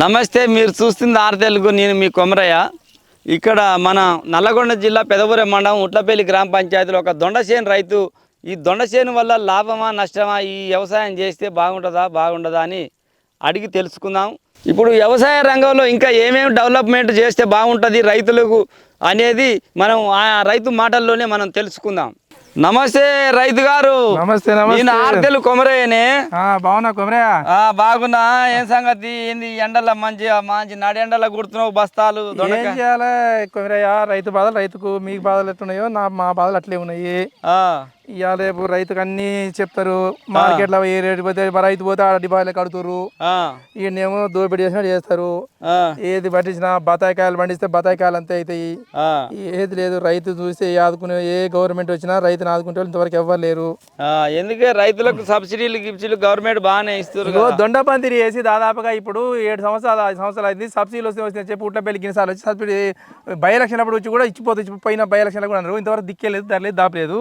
నమస్తే మీరు చూస్తుంది ఆరు తెలుగు నేను మీ కొమరయ్య. ఇక్కడ మన నల్లగొండ జిల్లా పెదవూరె మండలం ఉట్లపల్లి గ్రామ పంచాయతీలో ఒక దొండసేను రైతు ఈ దొండసేను వల్ల లాభమా నష్టమా ఈ వ్యవసాయం చేస్తే బాగుంటుందా బాగుండదా అని అడిగి తెలుసుకుందాం. ఇప్పుడు వ్యవసాయ రంగంలో ఇంకా ఏమేమి డెవలప్మెంట్ చేస్తే బాగుంటుంది రైతులకు అనేది మనం ఆ రైతు మాటల్లోనే మనం తెలుసుకుందాం. నమస్తే రైతు గారు. నమస్తే నమస్తే. నేను ఆర్తెలు కొమరయ్యనే. ఆ, బాగున్నా కొమరయ్య? ఆ బాగున్నా. ఏం సంగతి? ఏంది ఎండల మంచి మంచి నడి ఎండల కుడుతున్నావు బస్తాలు ఏం చేయాలి కొమరయ్య? రైతు బాధలు రైతుకు మీకు బాధలు ఎట్లున్నాయో నా మా బాధలు అట్లే ఉన్నాయి. ఆ, ఇవాళ రేపు రైతుకు అన్ని చెప్తారు మార్కెట్లో ఏ రేటు పోతే రైతు పోతే ఆడ డిపాజిట్లు కడుతుర్రు. ఆ, ఈయనేమో దోపిడీ చేసినట్టు చేస్తారు. ఆ, ఏది పట్టించినా బత్తాయి కాయలు పండిస్తే బత్తాయి కాయలు అంతే అవుతాయి. ఆ, ఏది లేదు రైతు చూస్తే ఆదుకునే ఏ గవర్నమెంట్ వచ్చినా రైతుని ఆదుకుంటే ఇంతవరకు ఎవ్వరు లేరు. ఆ, ఎందుకే రైతులకు సబ్సిడీలు గిబ్సిడీలు గవర్నమెంట్ బాగానే ఇస్తారు ఇగో దొండ పందిరి వేసి దాదాపుగా ఇప్పుడు ఏడు సంవత్సరాలు ఐదు సంవత్సరాలు అయింది. సబ్సిడీలు వస్తే వస్తే చెప్పి ఉట్ల పెళ్ళి గిన్నెసార్లు వచ్చి సబ్సిడీ బై ఎలక్షన్ అప్పుడు వచ్చి కూడా ఇచ్చిపోతే ఇచ్చి పోయిన బై ఎలక్షన్ కూడా అన్నారు. ఇంతవరకు దిక్కేలేదు ధరలేదు దాపలేదు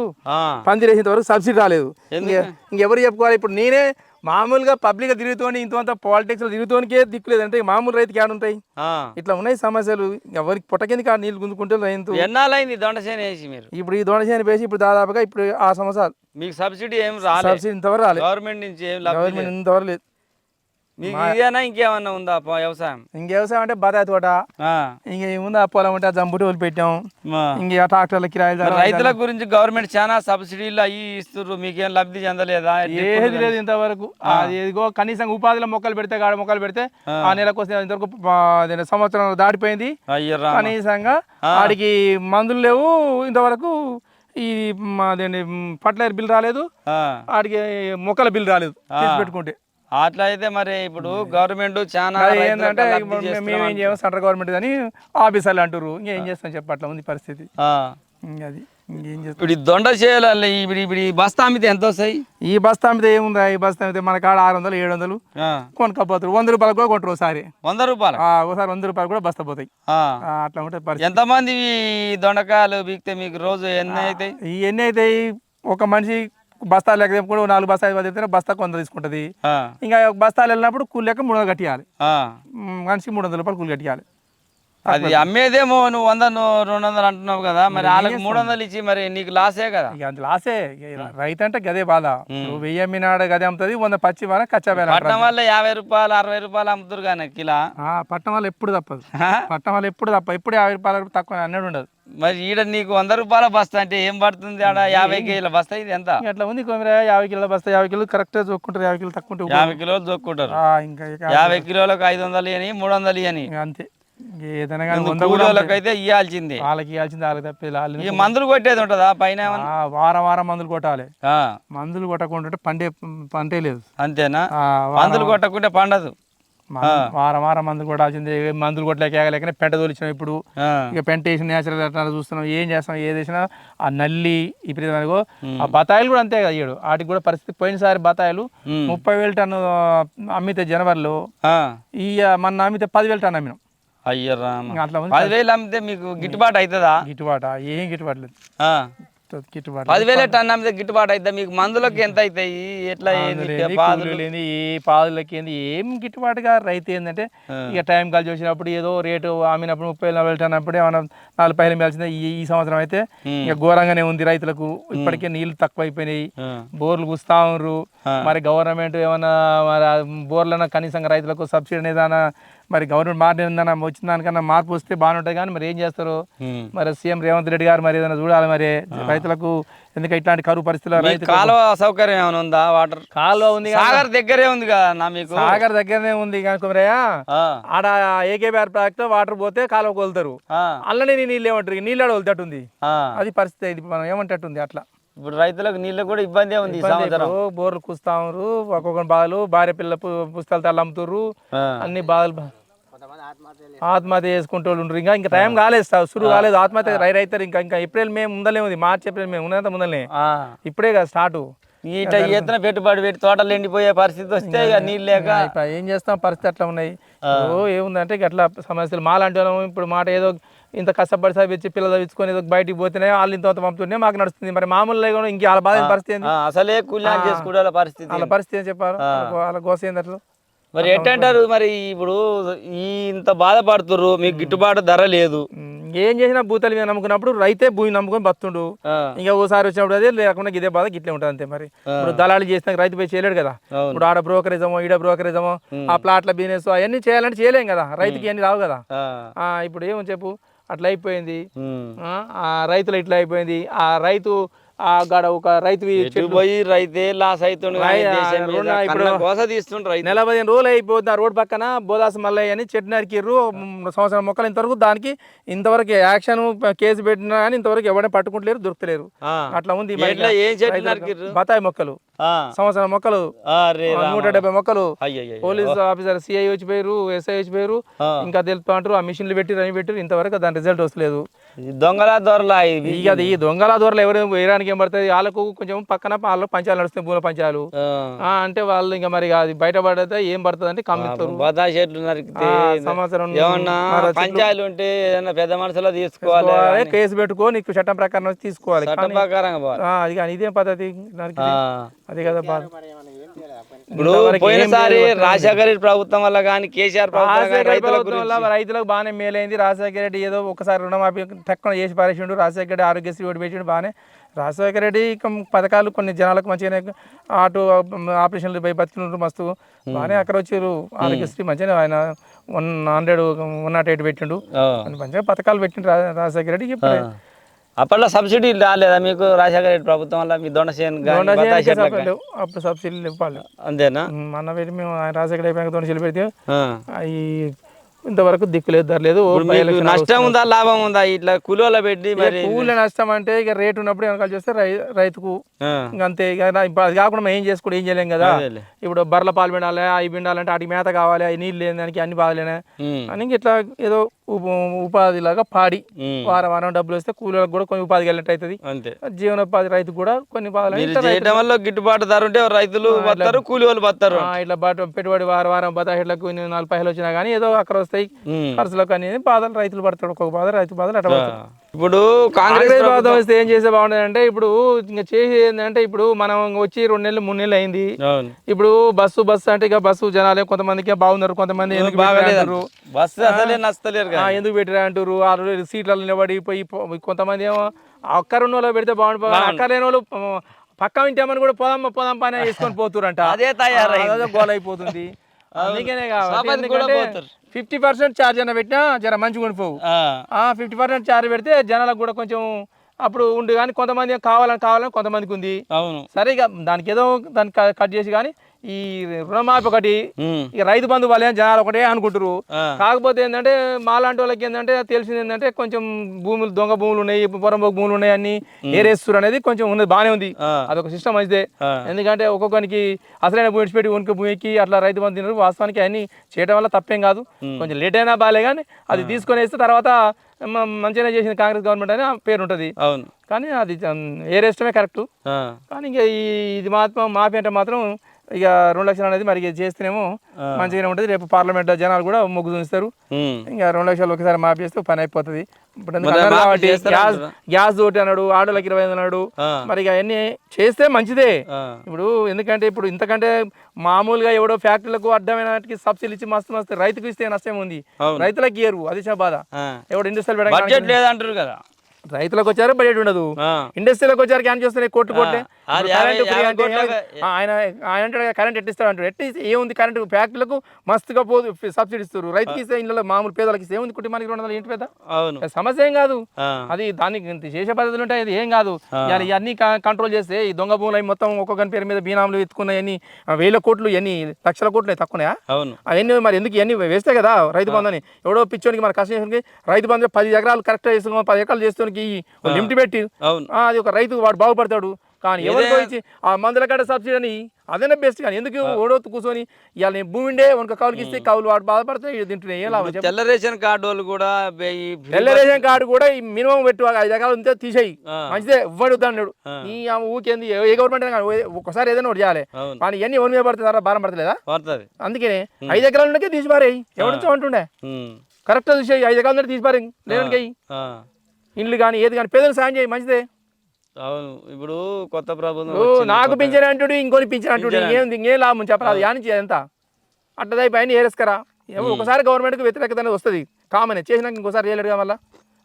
పందిరి వేసేంత వరకు సబ్సిడీ రాలేదు. ఇంక- ఇంకెవరు చెప్పుకోవాలి? ఇప్పుడు నేనే మామూలుగా పబ్లిక్ తిరుగుతోని ఇంత పాలిటిక్స్ తిరుగుతోనికే దిక్కులేదు. అంటే మామూలు రైతుకి ఏడు ఉంటాయి? ఇట్లా ఉన్నాయి సమస్యలు. ఎవరికి పుట్టకింది కాడ నీళ్ళు గుంజుకుంటే రైతు ఎన్నాళ్ళైంది దొండసేన వేసి మీరు? ఇప్పుడు ఈ దొండసేని వేసి ఇప్పుడు దాదాపుగా ఇప్పుడు ఆ సంవత్సరాలు. మీకు సబ్సిడీ ఏం రాలేదు సబ్సిడీ ఇంతవరకు రాలేదు గవర్నమెంట్ నుంచి గవర్నమెంట్ ఇంతవరకు లేదు. మీకు ఇదేనా ఇంకేమన్నా ఉందా వ్యవసాయం? ఇంక వ్యవసాయం అంటే బతాయి తోట ఇంక ఏముంది పొలం ఉంటే జంబుటి వదిలి పెట్టాం. ఇంక ట్రాక్టర్ల కిరాయిలు ధర- రైతుల గురించి గవర్నమెంట్ చాలా సబ్సిడీలు అవి ఇస్తుర్రు. మీకేం లబ్ధి చెందలేదా? ఏది లేదు ఇంతవరకు. ఏదిగో కనీసం ఉపాధిలో మొక్కలు పెడితే గాడ మొక్కలు పెడితే ఆ. నెలకు వస్తే ఇంతవరకు సంవత్సరం దాటిపోయింది. కనీసంగా వాడికి మందులు లేవు. ఇంతవరకు ఈ మ, అదేంటి ఫర్టిలైజర్ బిల్ రాలేదు. వాడికి మొక్కల బిల్ రాలేదు. పెట్టుకుంటే. అట్లా అయితే మరి ఇప్పుడు గవర్నమెంట్ చాలా ఏంటంటే మేము చేస్తున్నాం ఏం చేయం సెంట్రల్ గవర్నమెంట్ అని ఆఫీసర్లు అంటారు ఇంకేం చేస్తాం చెప్పట్లా ఉంది పరిస్థితి. అది ఇప్పుడు దొండ చేయాలి ఇప్పుడు ఇప్పుడు ఈ బస్తా అమ్మితే ఎంత వస్తాయి? ఈ బస్తా మీద ఏముందా ఈ బస్తా మీద మన కాడ ఆరు వందలు ఏడు వందలు ఆ. కొనుక్కపోతారు. వంద రూపాయలు కూడా కొంటారు ఒకసారి వంద రూపాయలు? ఒకసారి వంద రూపాయలు కూడా బస్తా పోతాయి. అట్లా ఉంటుంది ఎంతమంది దొండకాయలు బీక్తే మీకు రోజు ఎన్ని అవుతాయి ఇవన్నీ అయితే ఒక మనిషి బస్తా లెక్క కూడా నాలుగు బస్తా ఐదు చెప్తే బస్తా కొంత తీసుకుంటుంది. ఇంకా బస్తాలు వెళ్ళినప్పుడు కూలి లెక్క మూడు వందలు కట్టియాలి. మనిషికి మూడు వందల రూపాయలు కూలి కట్టియాలి. అది అమ్మేదేమో నువ్వు వంద రెండు వందలు అంటున్నావు కదా మరి వాళ్ళకి మూడు వందలు ఇచ్చి మరి నీకు లాసే కదా? లాసే. రైతు అంటే గదే బాధ. నువ్వు వెయ్యి అమ్మినాడు గదే అమ్ముతుంది వంద పచ్చి వాన కచ్చా పట్టణం వల్ల యాభై రూపాయలు అరవై రూపాయలు అమ్ముతారు కానీ కిలా? పట్టణం వల్ల ఎప్పుడు తప్పదు? పట్టణం వల్ల ఎప్పుడు తప్ప ఎప్పుడు యాభై రూపాయలు తక్కువ అన్నట్టు ఉండదు. మరి ఈడ నీకు వంద రూపాయల బస్తా అంటే ఏం పడుతుంది? ఆడ యాభై కేజీల బస్తా ఇది ఎంత? అట్లా ఉంది కొమిరా? యాభై కిలోల బస్తా యాభై కిలో కరెక్ట్గా చూసుకుంటారు యాభై కిలో తక్కువ యాభై కిలోలు ఇంకా ఇక యాభై కిలోలకు ఐదు వందలు ఇయని మూడు వందలు ఇంక అంతే. ఏదైనా కానీ వంద కూడా కూలీలకు అయితే ఇవ్వాల్సిందే వాళ్ళకి ఇవ్వాల్సింది వాళ్ళకి తప్పేది వాళ్ళు ఈ మందులు కొట్టేది ఉంటుందా? పైన వారం వారం మందులు కొట్టాలి. మందులు కొట్టకుండా పండే పంటే లేదు. అంతేనా? మందులు కొట్టకుంటే పండదు. వారం వారం మందులు కొట్టాల్సిందే. మందులు కొట్టలేక ఏగలేకనే పెంట తోలిచ్చినాం ఇప్పుడు. ఇక పెంట వేసిన నేచురల్ ఎట్లా చూస్తున్నాం. ఏం చేస్తాం ఏది వేసినా ఆ నల్లి ఇప్పుడు ఆ బతాయిలు కూడా అంతే కదా ఇయ్యడు వాటికి కూడా పరిస్థితి పోయినసారి బతాయిలు. ముప్పై వేలు టన్ను అమ్మితే జనవరిలో. ఈ మన అమ్మితే పదివేలు టన్ను అమ్మినాం. అయ్యో రామ. ఇంకా అట్లా ఉంది పదివేలు అమ్మితే మీకు గిట్టుబాటు అవుతుందా గిట్టుబాటు? ఏం గిట్టుబాటు లేదు. గిట్టుబాటు పదివేల టన్ అమ్మితే గిట్టుబాటు అవుతుంది మీకు మందులకు ఎంత అవుతాయి ఎట్లా ఏంది? ఏ పాదులకి ఏంది? ఏం గిట్టుబాటుగా రైతు ఏంటంటే ఇక టైం కలిసి వచ్చినప్పుడు ఏదో రేటు అమ్మినప్పుడు ముప్పై నలభై టన్ అప్పుడే మనం నాలుగు పైలు మేల్చింది ఈ సంవత్సరం అయితే ఇక ఘోరంగానే ఉంది రైతులకు. ఇప్పటికే నీళ్ళు తక్కువ అయిపోయినాయి. బోర్లు గుస్తా ఉన్నారు మరి గవర్నమెంట్ ఏమైనా మరి ఆ బోర్లన్నా కనీసం రైతులకు సబ్సిడీ ఏదైనా మరి గవర్నమెంట్ మారిందన్నా వచ్చిన దానికన్నా మార్పు వస్తే బాగుంటుంది కానీ మరి ఏం చేస్తారు. మరి సీఎం రేవంత్ రెడ్డి గారు మరి ఏదైనా చూడాలి మరి. రైతులకు ఎందుకంటే ఇట్లాంటి కరువు పరిస్థితుల్లో రైతు కాలువ సౌకర్యం ఏమైనా ఉందా? వాటర్? కాలువ ఉంది. సాగర్ దగ్గరే ఉంది కదా మీకు. సాగర్ దగ్గరనే ఉంది కనుకోమరయ్య. ఆడ ఏకేబీఆర్ ప్రాజెక్ట్ వాటర్ పోతే కాలువ కొలుతారు. అల్లనే నీళ్ళు ఏమంటారు? నీళ్ళు ఆడ వదిలేటట్టుంది. ఆ. అది పరిస్థితి ఇది మనం ఏమంటట్టుంది అట్లా? ఇప్పుడు రైతులకు నీళ్ళు కూడా ఇబ్బంది ఉంది బోర్లు కూస్తా ఉన్నారు ఒక్కొక్క బాధలు భార్య పిల్ల పుస్తకాలు తల్లి అమ్ముతారు ఆ. అన్ని బాధలు ఆత్మహత్య చేసుకుంటూ ఉండరు. ఇంకా ఇంకా టైం కాలేదు సార్. సురు కాలేదు. ఆత్మహత్య రై రైతారు ఇంకా ఇంకా ఏప్రిల్ మే ముందలే ఉంది. మార్చ్ ఏప్రిల్ మే ఉన్నంత ముందలే. ఆ. ఇప్పుడే కదా స్టార్ట్. ఇట ఎత్తున పెట్టుబడి పెట్టి తోటలు ఎండిపోయే పరిస్థితి వస్తే ఇక నీళ్ళు లేక ఏం చేస్తాం? పరిస్థితి అట్లా ఉన్నాయి. ఓ ఏముందంటే ఇక అట్లా సమస్యలు. మాలాంటి వాళ్ళం ఇప్పుడు మాట ఏదో ఇంత కష్టపడి చదివించి పిల్లలు చదివించుకొని ఏదో బయటికి పోతేనే వాళ్ళు ఇంత పంపుతుంటే మాకు నడుస్తుంది. మరి మామూలు లేకుండా ఇంక వాళ్ళ బాధ పరిస్థితి ఏంది? ఆ, అసలే కూలి పరిస్థితి వాళ్ళ పరిస్థితి ఏం చెప్పారు? వాళ్ళ- వాళ్ళ గోస ఏంది అట్లా మరి ఎట్టంటారు మరి ఇప్పుడు ఈ ఇంత బాధపడుతుర్రు మీకు గిట్టుబాటు ధర లేదు. ఏం చేసినా భూతాల మీద నమ్ముకున్నప్పుడు రైతే భూమి నమ్ముకొని బతుండు. ఇంకా ఓసారి వచ్చినప్పుడు అదే లేకుండా ఇదే బాధ గిట్లే ఉంటుంది అంతే మరి. ఇప్పుడు దళాలు చేసినా రైతు పోయి చేయలేడు కదా. ఇప్పుడు ఆడ బ్రోకరేజమో ఈడ బ్రోకరేజమో ఆ ప్లాట్ల బిజినెస్ అవన్నీ చేయాలంటే చేయలేం కదా. రైతుకి అన్ని రావు కదా. ఇప్పుడు ఏమో చెప్పు? అట్లా అయిపోయింది. ఆ రైతులు ఇట్లా అయిపోయింది. ఆ రైతు ఆ గాడ ఒక రైతు పోయి రైతే లాస్ అవుతుండు కోస తీస్తుండ్రు నెల పదిహేను రోజులు అయిపోతుంది ఆ రోడ్ పక్కన బోదాస్ మల్లయ్య అని చెట్టు నరికిర్రు. సంవత్సరం మొక్కలు ఇంతవరకు దానికి ఇంతవరకు యాక్షన్ కేసు పెట్టినా కానీ ఇంతవరకు ఎవరైనా పట్టుకుంటలేరు దొరుకుతలేరు. అట్లా ఉంది? బత్తాయి మొక్కలు. సంవత్సరం మొక్కలు. నూట డెబ్బై మొక్కలు. పోలీస్ ఆఫీసర్ సిఐ వచ్చిపోయారు ఎస్ఐ వచ్చిపోయారు ఆ. ఇంకా తెలుపుతా అంటారు ఆ మిషన్లు పెట్టి రవి పెట్టి ఇంతవరకు దాని రిజల్ట్ వస్తలేదు. దొంగల దొరలా ఇవి. ఇక అది ఈ దొంగల దూరలు ఎవరు వేయడానికి ఏం పడుతుంది? వాళ్ళకు కొంచెం పక్కన వాళ్ళకు పంచాలు నడుస్తాయి పూల పంచాలు. అంటే వాళ్ళు ఇంకా మరి అది బయట పడితే ఏం పడుతుంది అంటే కమ్మిస్తారు. బతా చెట్లు నరికితే సంవత్సరం ఏమన్నా పంచాయలు ఉంటే ఏదన్నా పెద్ద మనుషులో తీసుకోవాలి కేసు పెట్టుకో నీకు చట్టం ప్రకారం వచ్చి తీసుకోవాలి. చట్ట కానీ ఇదేం పద్ధతి. అది కదా బాధ. ఇప్పుడు పోయినసారి. రాజశేఖర రెడ్డి ప్రభుత్వం వల్ల కానీ కేసీఆర్ ప్రభుత్వం వల్ల రైతులకు బాగానే మేలైంది. రాజశేఖర రెడ్డి ఏదో ఒకసారి రుణమాఫీ తక్కువ చేసి పారేసిండు. రాజశేఖర రెడ్డి ఆరోగ్యశ్రీ ఓడి పెట్టిండు బాగానే. రాజశేఖర రెడ్డి పథకాలు కొన్ని జనాలకు మంచిగానే ఆటో ఆపరేషన్లు పోయి బతికినారు మస్తు బాగానే అక్కడ వచ్చారు. ఆరోగ్యశ్రీ మంచిగానే ఆయన one hundred one naught eight పెట్టిండు. మంచిగా పథకాలు పెట్టిండు రాజశేఖర రెడ్డి అప్పట్లో సబ్సిడీ రాలేదా మీకు? రాజశేఖర రెడ్డి ప్రభుత్వం వల్ల మీ దొండసేన్ సబ్సిడీ. అప్పుడు సబ్సిడీలు ఇవ్వాలి. అంతేనా? మన వెళ్ళి మేము రాజశేఖర అయిపోయాక దొండ చెల్లి పెడితే. అవి ఇంతవరకు దిక్కు లేదు ధర లేదు ఓ ఇప్పుడు బై మీకు ఎలక్షన్ నష్టం ఉందా లాభం ఉందా? ఇట్లా కూలీల పెట్టి మరి నష్టం అంటే ఇక రేటు ఉన్నప్పుడు వెనకాల చేస్తే రైతుకు అంతే. ఇక అది కాకుండా మనం ఏం చేసుకోవడం ఏం చేయలేం కదా. ఇప్పుడు బర్రెల పాలు పిండాలి అవి పిండాలంటే వాటికి మేత కావాలి అవి నీళ్ళు లేని దానికి అన్ని బాధలేనా. ఉమ్. అని ఇట్లా ఏదో ఉప- ఉపాధి లాగా పాడి. వారం వారం డబ్బులు వస్తే కూలీలకు కూడా కొన్ని ఉపాధి కలిగినట్టు అవుతుంది అంతే. జీవనోపాధి రైతు కూడా కొన్ని చేయడం వల్ల గిట్టుబాటు ధర ఉంటే రైతులు బతారు కూలి వాళ్ళు బతారు ఆ, ఇట్లా బట్ట పెట్టుబడి వారం వారం బతాయిట్లకు నాలుగు పైసలు వచ్చినా కానీ ఏదో అక్కడ వస్తాయి. ఖర్చులకు అనేది బాధలు రైతులు పడతాడు ఒక్కొక్క బాధ రైతు బాధలు అట్లా ఇప్పుడు కాంగ్రెస్ బాధ వస్తే ఏం చేస్తే బాగుండదు అంటే ఇప్పుడు ఇంకా చేసేది ఏంటంటే ఇప్పుడు మనం వచ్చి రెండు నెలలు మూడు నెలలు అయింది. ఇప్పుడు బస్సు బస్సు అంటే ఇక బస్సు జనాలే కొంతమందికి బాగున్నారు కొంతమంది ఎందుకు. బస్సు అసలే నచ్చలేరు ఎందుకు పెట్టిరా అంటారు ఆ రోజు సీట్లలో నిలబడి పోయి కొంతమంది ఏమో అక్కర ఉన్న వాళ్ళు పెడితే బాగుండు అక్కర లేని వాళ్ళు పక్క ఇంటేమని కూడా పోదాం పోదాం పని వేసుకొని పోతురంట అదే తయారైంది. అదే గోల్ అయిపోతుంది అందుకనే కాబట్టి. ఫిఫ్టీ పర్సెంట్ ఛార్జ్ అయినా పెట్టినా జర మంచిగా ఉండిపోవు ఆ. ఫిఫ్టీ పర్సెంట్ ఛార్జ్ పెడితే జనాలకు కూడా కొంచెం అప్పుడు ఉండి కానీ కొంతమంది కావాలని కావాలని కొంతమందికి ఉంది. అవును. సరే ఇక దానికి ఏదో దాన్ని కట్ చేసి కానీ ఈ రుణమాఫీ ఒకటి. ఇక రైతు బంధు వాళ్ళే జనాలు ఒకటే అనుకుంటారు. కాకపోతే ఏంటంటే మాలాంటి వాళ్ళకి ఏంటంటే తెలిసింది ఏంటంటే కొంచెం భూములు దొంగ భూములు ఉన్నాయి పొరంబోకు భూములు ఉన్నాయి అన్ని ఏరేస్తారు అనేది కొంచెం ఉన్నది బాగానే ఉంది. అదొక సిస్టమ్ మంచిదే. ఎందుకంటే ఒక్కొక్కరికి అసలైన భూమి విడిచిపెట్టి ఉనికి భూమికి అట్లా రైతు బంధు తినరు. వాస్తవానికి అన్ని చేయడం వల్ల తప్పేం కాదు. కొంచెం లేట్ అయినా బాగాలే కానీ అది తీసుకొని వేస్తే తర్వాత మంచిగానే చేసింది కాంగ్రెస్ గవర్నమెంట్ అని పేరు ఉంటుంది అవును. కానీ అది ఏరేష్టమే కరెక్ట్. కానీ ఇక ఇది మాత్రం మాఫీ అంటే మాత్రం ఇక రెండు లక్షలు అనేది మరి చేస్తేనేమో మంచిగానే ఉంటుంది రేపు పార్లమెంట్ జనాలు కూడా మొగ్గు చూస్తారు. ఇంకా రెండు లక్షలు ఒకసారి మాఫీ చేస్తే పని అయిపోతుంది గ్యాస్? గ్యాస్ తోటి అన్నాడు ఆడోళ్ళకి ఇరవై అన్నాడు. మరి అవన్నీ చేస్తే మంచిదే. ఇప్పుడు ఎందుకంటే ఇప్పుడు ఇంతకంటే మామూలుగా ఎవడో ఫ్యాక్టరీలకు అడ్డమైన సబ్సిడీ ఇచ్చి మస్తు మస్తు రైతుకు ఇస్తే నష్టం ఉంది. రైతులకు ఇయ్యరు అది బాధ. ఎవడు ఇండస్ట్రియల్ బడ్జెట్ లేదంటారు కదా రైతులకు వచ్చారు బడ్జెట్ ఉండదు. ఇండస్ట్రీలకు వచ్చారు క్యాన్ చేస్తున్నాయి కోట్లు కోట్లే కరెంటు ఫ్రీ అంటే ఆయన ఆయన అంటాడు కదా, కరెంట్ ఎట్టిస్తాడు అంటాడు ఎట్టి ఏముంది కరెంట్ ఫ్యాక్టరీలకు మస్తుగా పోదు సబ్సిడీ ఇస్తారు. రైతుకి ఇస్తే ఇంట్లో మామూలు పేదలకు ఇస్తే ఏముంది కుటుంబానికి రెండు వందలు ఏంటి పెద్ద? అవును. సమస్య ఏం కాదు. అది దానికి చేసే పద్ధతులు ఉంటాయి అది ఏం కాదు. ఇవన్నీ కంట్రోల్ చేస్తే ఈ దొంగ భూములు మొత్తం ఒక్కొక్కని పేరు మీద బీనాములు ఎత్తుకున్నాయని వేల కోట్లు ఎన్ని లక్షల కోట్లు తక్కువనాయా అవును. అవన్నీ మరి ఎందుకు ఇవన్నీ వేస్తే కదా రైతు బంధుని ఎవడో పిచ్చోనికి మన కష్టం రైతు బంధు పది ఎకరాలు కరెక్ట్ చేస్తున్నాం పది ఎకరాలు చేస్తానికి లిమిట్ పెట్టి అది ఒక రైతు వాడు బాగుపడతాడు. కానీ ఎవరికో ఇచ్చి ఆ మందుల కట్ట సబ్సిడీ అని అదేనా బెస్ట్ కానీ? ఎందుకు ఓడొత్తు కూర్చొని ఇవాళ నేను భూమి ఉండే ఒక కౌలుకి ఇస్తే కౌలు వాడు బాధపడుతున్నాయి తింటున్నాయి ఏ లాభం తెల్ల రేషన్ కార్డు వాళ్ళు కూడా తెల్ల రేషన్ కార్డు కూడా ఈ మినిమం పెట్టు ఐదు ఎకరాలు ఉంటే తీసేయి. మంచిదే ఇవ్వడు అన్నాడు ఈ ఆమె ఊకేంది? ఏ గవర్నమెంట్ ఒకసారి ఏదైనా ఒకటి చేయాలి. కానీ ఇవన్నీ ఎవరి మీద పడుతుందా భారం పడతలేదా? పడుతుంది. అందుకనే ఐదు ఎకరాల నుండి తీసి పారేయి. ఎవరితో అంటుండే. కరెక్ట్ చూసేయి ఐదు ఎకరాల నుండి తీసి పారేయి. ఆ. ఇండ్లు కానీ ఏది కానీ పేదలు సాయం చేయి మంచిదే. అవును. ఇప్పుడు కొత్త ప్రభుత్వం. నాకు పింఛన్ అంటుడు ఇంకొని పింఛన్ అంటుడు. ఇంకేం ఇంకేం లాభం చెప్పరాదు. యా నుంచి ఎంత అట్లా పైన ఏరేసుకరా. ఏమో ఒకసారి గవర్నమెంట్కి వ్యతిరేకత అనేది వస్తుంది. కామన్. చేసినాక ఇంకోసారి చేయలేడుగా మళ్ళీ?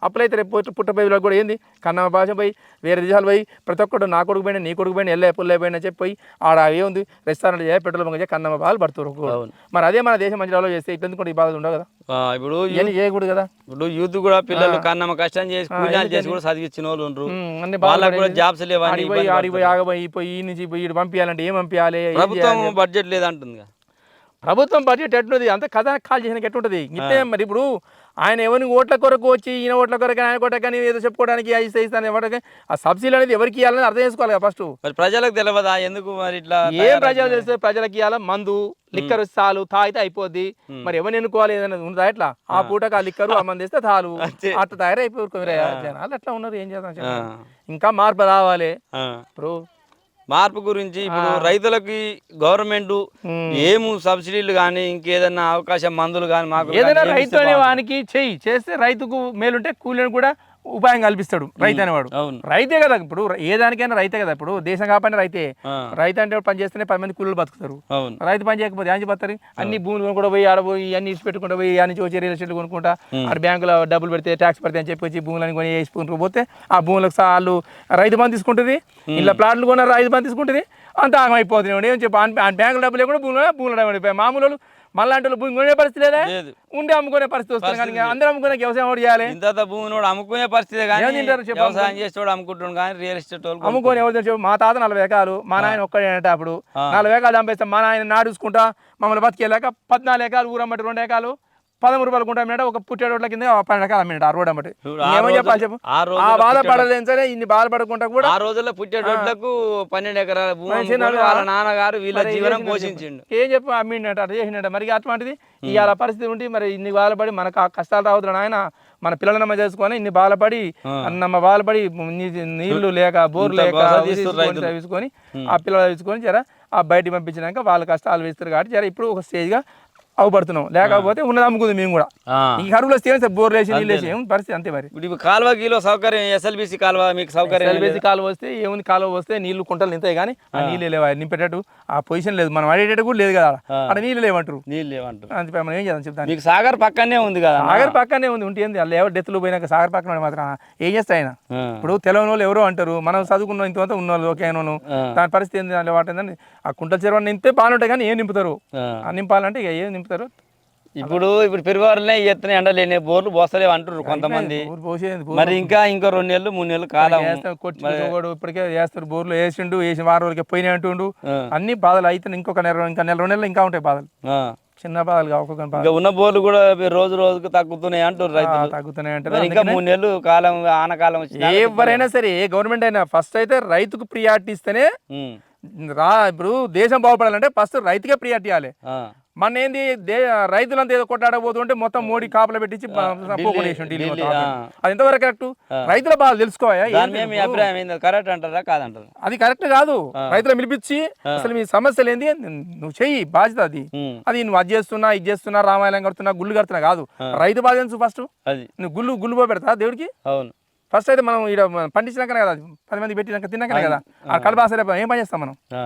అప్పులైతే రేపు పుట్ట పుట్ట బేబీలకు కూడా ఏంది? కన్నమ్మ భాష పోయి వేరే దేశాలు పోయి ప్రతి ఒక్కడు నా కొడుకు పోయినా నీ కొడుకు పోయినా ఎల్లే పుల్లే పోయినా చెప్పి పోయి ఆడ ఏముంది రెస్టారెంట్ చేయ పెట్రోల్ బంక్ చేయ కన్నమ్మ బాధలు పడుతారు. మరి అదే మన దేశం మంచి డెవలప్ చేస్తే ఇట్లా ఎందుకు ఈ బాధలు ఉండవు కదా? ఇప్పుడు చేయకూడదు కదా? ఇప్పుడు యూత్ కూడా పిల్లలు కన్నమ్మ కష్టం చేసి కూలీలు చేసి కూడా చదివించిన వాళ్ళు ఉండరు. వాళ్ళకు కూడా జాబ్స్ లేవని ఆడికి పోయి ఆడికి పోయి ఆగబోయి పోయి ఈ నుంచి పోయి పంపించాలంటే ఏం పంపించాలి? ఏం ప్రభుత్వం బడ్జెట్ లేదంటుంది ప్రభుత్వం బడ్జెట్ ఎట్లుంది? అంత కథ కాల్ చేసిన ఎట్లుంటది? ఇట్లే మరి ఇప్పుడు ఆయన ఎవరిని ఓట్ల కొరకు వచ్చి ఈయన ఓట్ల కొరకు ఆయన కొట్ట కానీ ఏదో చెప్పుకోవడానికి ఇస్తే ఇస్తాను ఎవరికి ఆ సబ్సిడీ అనేది ఎవరికి ఇవ్వాలని అర్థం చేసుకోవాలి కదా ఫస్ట్ ప్రజలకు తెలియదా? ఎందుకు మరి ఇట్లా ఏం ప్రజలు తెలిస్తే ప్రజలకి ఇవ్వాలి? మందు లిక్కర్ చాలు తాగితే అయిపోద్ది. మరి ఎవరిని ఎన్నుకోవాలి? ఏదైనా ఉందా ఎట్లా? ఆ పూటకు ఆ లిక్కరు ఆ మంది ఇస్తే తాలు. అట్లా తయారైపోయి జనాలు అట్లా ఉన్నారు ఏం చేద్దాం. ఇంకా మార్పు రావాలి. ఇప్పుడు మార్పు గురించి ఇప్పుడు రైతులకి గవర్నమెంట్. ఏము సబ్సిడీలు కానీ ఇంకేదన్నా అవకాశం మందులు కానీ మాకు ఏదైనా రైతు అనే. వానికి చెయ్యి చేస్తే రైతుకు మేలుంటే కూలీని కూడా ఉపాయం కల్పిస్తాడు రైతు అనేవాడు. రైతే కదా ఇప్పుడు ఏ దానికైనా రైతే కదా ఇప్పుడు దేశం కాకపోయినా రైతే. రైతు అంటే పని చేస్తేనే పది మంది కూలీలు బతుకుతారు. రైతు పని చేయకపోతే ఏం బతారు అన్ని భూములు కూడా పోయి ఆడపోయి అన్ని ఇచ్చి పెట్టుకుంటా పోయి అన్ని వచ్చి రియల్ ఎస్టేట్ కొనుక్కుంటా ఆడ బ్యాంకులో డబ్బులు పెడితే ట్యాక్స్ పెడితే అని చెప్పి వచ్చి భూములని కొని వేసుకుంటూ పోతే ఆ భూములకు సార్లు రైతు బంధు తీసుకుంటుంది. ఇలా ప్లాట్లు కొన్న రైతు బంధు తీసుకుంటుంది. అంత ఆగమైపోతుంది. ఏం చెప్పి బ్యాంకుల డబ్బులు లేకుండా భూములు భూములు మామూలు వాళ్ళు మళ్ళీ అంటే భూమి కొనే పరిస్థితి లేదా? ఉండి అమ్ముకునే పరిస్థితి వస్తుంది కానీ అందరూ అమ్ముకునే వ్యవసాయం కూడా చేయాలి? ఇంత భూమిని కూడా అమ్ముకునే పరిస్థితి కానీ చెప్పు వ్యవసాయం చేసేవాడు అమ్ముకుంటున్నాడు కానీ రియల్ ఎస్టేట్ వాళ్ళు అమ్ముకొని ఎవరు తెలుసు మా తాత నలభై ఎకరాలు మా నాయన ఒక్కడే అంటే అప్పుడు. నలభై ఎకరాలు చంపేస్తాం మా నాయన నాడు చూసుకుంటా మమ్మల్ని బతికేలాక పద్నాలుగు ఎకరాలు ఊరమ్మటి రెండు ఎకరాలు. పదమూడు రూపాయలు కొంటా అమ్మినాడు ఒక పుట్టే రోడ్ల కింద పన్నెండు ఎకరాలు అమ్మినాడు ఆ రోడ్ అమ్మటి. ఏమో చెప్పాలి చెప్పు? ఆ బాధపడలేదు సరే ఇన్ని బాధపడకుండా కూడా ఆ రోజుల్లో పుట్టేటోళ్ళకు పన్నెండు ఎకరాల భూమి వాళ్ళ నాన్నగారు వీళ్ళ జీవనం పోషించిండు? ఏం చెప్పు? అమ్మిండట అట్లా చేసినట్ట మరి అటువంటిది ఇవాళ పరిస్థితి ఉండి మరి ఇన్ని బాధపడి మనకు ఆ కష్టాలు రావద్దు ఆయన మన పిల్లలనమ్మ చేసుకొని ఇన్ని బాధపడి అన్నమ్మ బాధపడి నీళ్ళు లేక బోర్ లేక. తీసుకొని ఆ పిల్లలు తీసుకొని జర ఆ బయటికి పంపించినాక వాళ్ళ కష్టాలు వేస్తారు కాబట్టి జర ఇప్పుడు ఒక స్టేజ్గా అవపడుతున్నాం. లేకపోతే ఉన్నది అమ్ముకుంది మేము కూడా. ఈ కరువులో వస్తే సార్ బోర్ లేచి నీళ్ళు వేసి ఏం పరిస్థితి అంతే మరి. ఇప్పుడు కాలువ కిలో సౌకర్యం ఎస్ఎల్బిసి కాలువ మీకు సౌకర్యం ఎల్బేసి కాలువ వస్తే ఏముంది? కాలువ వస్తే నీళ్ళు కుంటలు నింతాయి కానీ ఆ నీళ్ళు లేవా. నింపేటట్టు ఆ పొజిషన్ లేదు. మనం అడిగేటట్టు కూడా లేదు కదా. అక్కడ నీళ్ళు లేవంటారు. నీళ్ళు లేవంటారు. అంతే మనం ఏం చేద్దాం చెప్తాను. మీకు సాగర్ పక్కనే ఉంది కదా. సాగర్ పక్కనే ఉంది. ఉంటే ఏంది? వాళ్ళు ఎవరు డెత్లు పోయినాక సాగర్ పక్కన మాత్రం ఏం చేస్తా ఆయన. ఇప్పుడు తెలవని వాళ్ళు ఎవరో అంటారు. మనం చదువుకున్న ఇంత ఉన్న వాళ్ళు ఓకే. దాని పరిస్థితి ఏంది? దాని వాటిందని ఆ కుంటల చెరువు నింపితే బాగానే ఉంటాయి కానీ ఏం నింపుతారు? ఆ. నింపాలంటే ఇక ఏం నింపుతారు? ఇప్పుడు ఇప్పుడు పెరువారులే ఎత్తున ఎండలేని బోర్లు పోస్తలేవు అంటున్నారు కొంతమంది. మరి ఇంకా ఇంకో రెండు నెలలు మూడు నెలలు కాలం. వేస్తారు కొట్టి కూడా ఇప్పటికే వేస్తారు బోర్లు వేసిండు వేసిన వారం రోజులకి పోయినాయి అంటుండు. అన్ని బాధలు అయితే ఇంకొక నెల ఇంకా నెల రెండు నెలలు ఇంకా ఉంటాయి బాధలు. చిన్న బాధలు కావు, ఉన్న బోర్లు కూడా రోజు రోజుకు తగ్గుతున్నాయి అంటారు రైతులు. తగ్గుతూనే మరి అంటారు ఇంకా మూడు నెలలు కాలం ఆనకాలం వచ్చింది ఎవరైనా సరే ఏ గవర్నమెంట్ అయినా ఫస్ట్ అయితే రైతుకు ప్రియారిటీ ఇస్తేనే రా ఇప్పుడు దేశం బాగుపడాలంటే ఫస్ట్ రైతుకే ప్రియారిటీ ఇవ్వాలి. మన ఏంది రైతులంతా ఏదో కొట్టాడబోతుంటే మొత్తం మోడీ కాపలా పెట్టించి. అది ఎంతవరకు కరెక్ట్ రైతుల బాధ తెలుసుకోవా దాని మీద మీ అభిప్రాయం ఏంది? కరెక్ట్ అంటారా కాదంటారు? అది కరెక్ట్ కాదు. రైతులు పిలిపించి అసలు మీ సమస్యలు ఏంది? నువ్వు చెయ్యి బాధ్యత అది. అది నువ్వు అది చేస్తున్నా ఇది చేస్తున్నా రామాయణం కడుతున్నా గుళ్ళు కడుతున్నా కాదు. రైతు బాధ ఫస్ట్? నువ్వు గుళ్ళు గుళ్ళు పో పెడతా దేవుడికి? అవును. ఫస్ట్ అయితే మనం ఇక్కడ పండించినాకనే కదా పది మంది పెట్టినాక తిన్నాకనే కదా ఆ కడప ఆసరే ఏం పని చేస్తాం మనం? ఆ.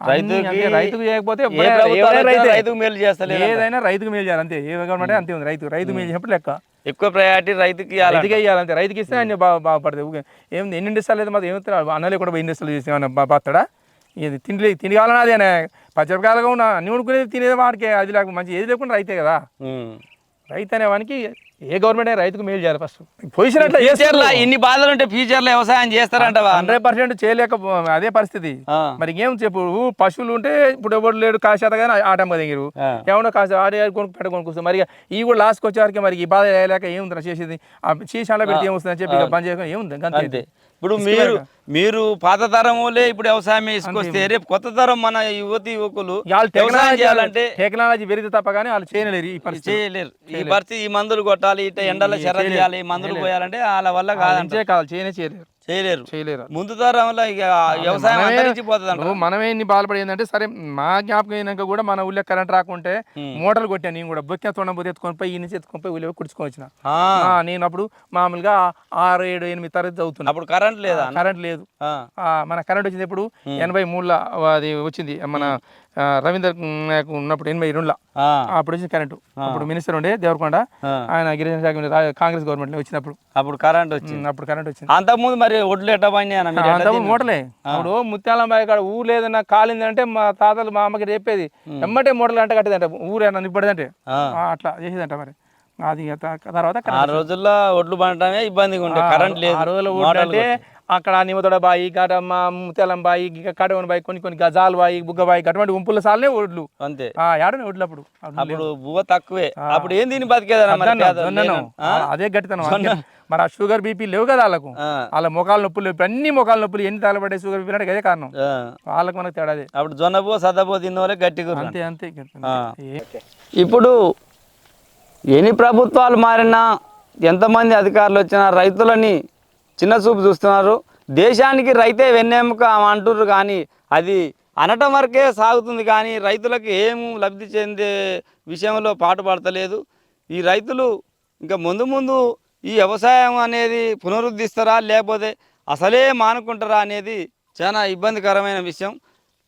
అన్ని రైతుకి- చేయకపోతే. రైతుకు మేలు చేస్తలేదు ఏదైనా రైతుకు మేలు చేయాలి అంతే ఏ గవర్నమెంట్ అంతే ఉంది రైతు రైతు మేలు చేసినప్పుడు లెక్క. ఎక్కువ ప్రయారిటీ రైతుకి రైతుకే ఇవ్వాలి అంతే రైతుకి ఇస్తే ఆయన బాగా బాగుపడతాయి. ఊరికే ఏం ఎన్ని ఇండస్ట్రీలు అయితే మాత్రం ఏమవుతారు అన్నలే కూడా ఇండస్ట్రీలు చేసి ఏమన్నా బా- బాస్తాడా ఇది తిండి తిండి కావాలన్నా అదే పచ్చడికాయలుగా ఉన్న అన్ని ఉడుకునేది తినేది వాడికి అది లేకుండా మంచి ఏది లేకుండా రైతే కదా. రైతు అనే వానికి ఏ గవర్నమెంట్ అయినా రైతుకు మేలు చేయాలి ఫస్ట్. పొజిషన్ అట్లా ఫ్యూచర్లో ఇన్ని బాధలు ఉంటే ఫ్యూచర్లో వ్యవసాయం చేస్తారంటవా హండ్రెడ్ పర్సెంట్ చేయలేక అదే పరిస్థితి. మరి ఏం చెప్పు పశువులు ఉంటే ఇప్పుడు ఎవరు లేడు కాశాత కానీ ఆటమ్మ దగ్గర ఆ. ఏమన్నా కాస్త ఆడే కొనుక్కు పెట్ట మరి ఈ కూడా లాస్ట్కి వచ్చేవారికి మరి ఈ బాధ వేయలేక ఏముంది చేసేది? ఆ చీసాలో పెడితే ఏమొస్తుందని చెప్పి బంద్ చేసుకొని ఏముంది? అంతే. ఇప్పుడు మీరు మీరు పాత తరం ఇప్పుడు వ్యవసాయం వేసుకొస్తే రేపు కొత్త తరం మన యువతి యువకులు వ్యవసాయం చేయాలంటే టెక్నాలజీ పెరిగితే తప్ప కానీ వాళ్ళు చేయలేరు ఈ పరిస్థితి. చేయలేరు. ఈ పరిస్థితి ఈ మందులు కొట్టాలి ఇట్లా ఎండలో చెర చేయాలి మందులు పోయాలంటే వాళ్ళ వల్ల కాదంట కాదు చేయనే చేయలేరు. చేయలేరు. చేయలేరు. ముందు తరంలో ఇక వ్యవసాయం మనమే- అంతరించిపోతుంది ఇన్ని బాధపడి ఏంటంటే సరే మా జ్ఞాపకం అయినాక కూడా మన ఊళ్ళో కరెంట్ రాకుంటే మోటార్లు కొట్టాను నేను కూడా. బొక్కిన తొండం పోతే ఎత్తుకొని పోయి ఈ నుంచి ఎత్తుకొని పోయి ఊళ్ళో కుడుచుకొని వచ్చిన. నేను అప్పుడు మామూలుగా ఆరు ఏడు ఎనిమిది తరగతి చదువుతున్నా. అప్పుడు కరెంట్ లేదా? కరెంట్ లేదు. మన కరెంట్ వచ్చింది ఎప్పుడు? ఎనభై మూడులో అది వచ్చింది. మన రవీంద్ర నాయక్ ఉన్నప్పుడు ఎనభై రెండులో. అప్పుడు వచ్చింది కరెంటు. అప్పుడు మినిస్టర్ ఉండే దేవరకొండ. ఆయన గిరిజన శాఖ కాంగ్రెస్ గవర్నమెంట్ వచ్చినప్పుడు. అప్పుడు కరెంట్ వచ్చింది. అప్పుడు కరెంట్ వచ్చింది. అంతకుముందు మరి ఒడ్లు ఎట్ట పడినాయి అన్న? మీరు ఎట్ట అంతకు తిన్నారు? మూటలే అప్పుడు ముత్యాలంబాయి కాడ ఊరు లేదన్నా కాలిందంటే మా తాతలు మా అమ్మకి చెప్పేది ఎమ్మటే మూటలు అంటే కట్టేదంట. ఊరేనా నిప్పడదంటే ఆ. అట్లా చేసేదంట మరి. అది తర్వాత ఆ రోజుల్లో ఒడ్లు పండటమే ఇబ్బందిగా ఉండే. కరెంట్ లేదు. ఆ రోజుల ఊరు మోటార్లు అంటే అక్కడ నిమతోడ బాయి గట మా ముత్యాలం బాయి కడవన బాయి కొన్ని కొన్ని గజాల బాయి బుగ్గ బాయి అటువంటి గుంపుల సార్లే ఒడ్లు. అంతే. ఆ ఏడనే ఒడ్లు అప్పుడు. అప్పుడు బువ్వ తక్కువే. అప్పుడు ఏం? ఆ? ఆ, అదే గట్టితనం. మరి ఆ షుగర్ బీపీ లేవు కదా వాళ్ళకు. వాళ్ళ మొఖాల నొప్పులు అన్ని మొఖాల నొప్పులు ఎన్ని తగలబడే షుగర్ బీపీ అంటే అదే కారణం. వాళ్ళకి మనకు తేడా అదే. అప్పుడు జొన్న బువ్వ సద్దబువ్వ తిన్న వాళ్ళే గట్టిగా. అంతే అంతే ఇప్పుడు ఎన్ని ప్రభుత్వాలు మారినా ఎంతమంది అధికారులు వచ్చినా రైతులని చిన్న చూపు చూస్తున్నారు. దేశానికి రైతే వెన్నెముక అంటుర్రు కానీ అది అనటం వరకే సాగుతుంది కానీ రైతులకు ఏం లబ్ధి చెందే విషయంలో పాటుపడతలేదు ఈ రైతులు ఇంకా ముందు ముందు ఈ వ్యవసాయం అనేది పునరుద్ధరిస్తారా లేకపోతే అసలే మానుకుంటారా అనేది చాలా ఇబ్బందికరమైన విషయం.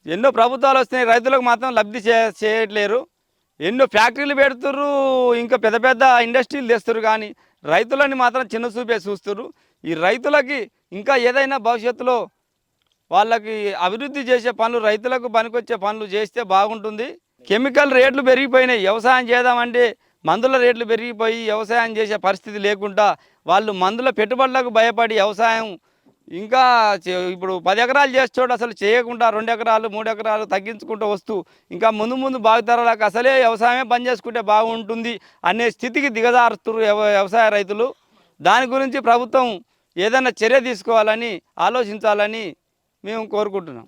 ఎన్నో ప్రభుత్వాలు వస్తున్నాయి రైతులకు మాత్రం లబ్ధి చే చేయట్లేరు. ఎన్నో ఫ్యాక్టరీలు పెడుతుర్రు ఇంకా పెద్ద పెద్ద ఇండస్ట్రీలు తెస్తారు కానీ రైతులని మాత్రం చిన్న చూపే చూస్తుర్రు. ఈ రైతులకి ఇంకా ఏదైనా భవిష్యత్తులో వాళ్ళకి అభివృద్ధి చేసే పనులు రైతులకు పనికొచ్చే పనులు చేస్తే బాగుంటుంది. కెమికల్ రేట్లు పెరిగిపోయినాయి. వ్యవసాయం చేద్దామంటే మందుల రేట్లు పెరిగిపోయి వ్యవసాయం చేసే పరిస్థితి లేకుండా వాళ్ళు మందుల పెట్టుబడులకు భయపడి వ్యవసాయం ఇంకా చే- ఇప్పుడు పది ఎకరాలు చేసేటోడు అసలు చేయకుండా రెండు ఎకరాలు మూడు ఎకరాలు తగ్గించుకుంటూ వస్తూ ఇంకా ముందు ముందు బాగుతరాలకు అసలే వ్యవసాయమే పని చేసుకుంటే బాగుంటుంది అనే స్థితికి దిగజారుతున్నారు వ్యవసాయ రైతులు. దాని గురించి ప్రభుత్వం ఏదైనా చర్య తీసుకోవాలని ఆలోచించాలని మేము కోరుకుంటున్నాం.